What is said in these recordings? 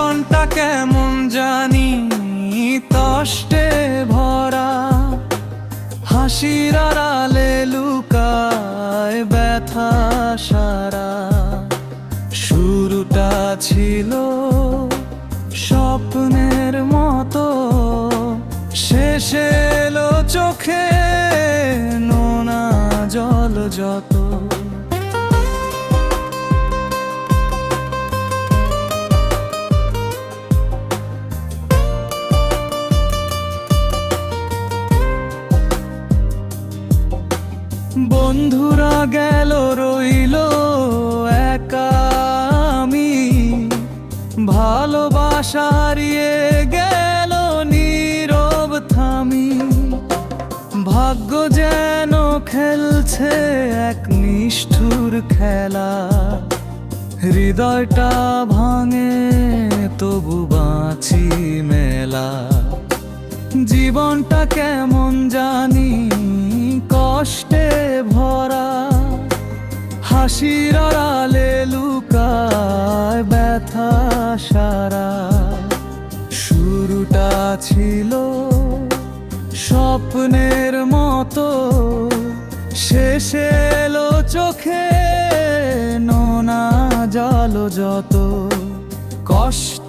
জীবনটা কেমন জানি তষ্টে ভরা। হাসির আড়ালে লুকায় ব্যথা সারা। শুরুটা ছিল স্বপ্নের মতো। শেষেলো চোখে নোনা জল যত। গেল, রইল একা আমি। ভালোবাসা হারিয়ে গেল, নীরব থামি। ভাগ্য যেন খেলছে এক নিষ্ঠুর খেলা। হৃদয়টা ভাঙে, তবু বাঁচি মেলা। জীবনটা কেমন জানি হাসির আড়ালে লুকায় ব্যথা সারা। শুরুটা ছিল স্বপ্নের মতো। শেষে এলো চোখে নোনা জল যত। কষ্টে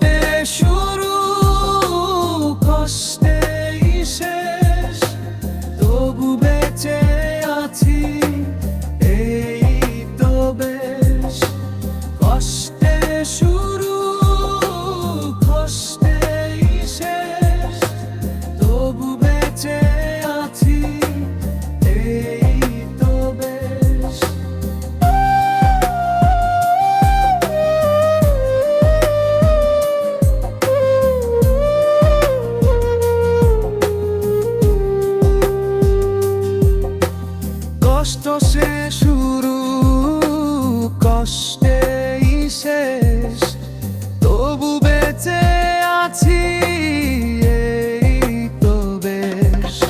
সে শুরু কষ্টে শেষ। তবু বেঁচে আছি এই তো বেশ।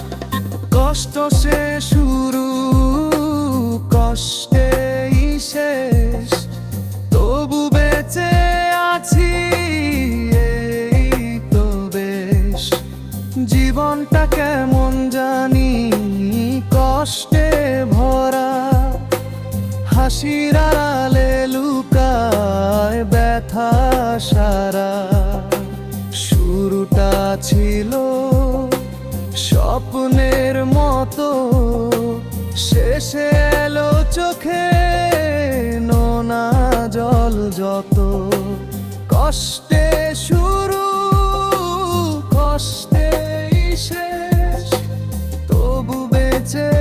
কষ্ট সে শুরু কষ্টে আড়ালে লুকায় ব্যথা সারা। শুরুটা ছিল স্বপ্নের মতো। শেষে এলো চোখে নোনা জল যত। কষ্টে শুরু কষ্টে শেষ। তবু বেঁচে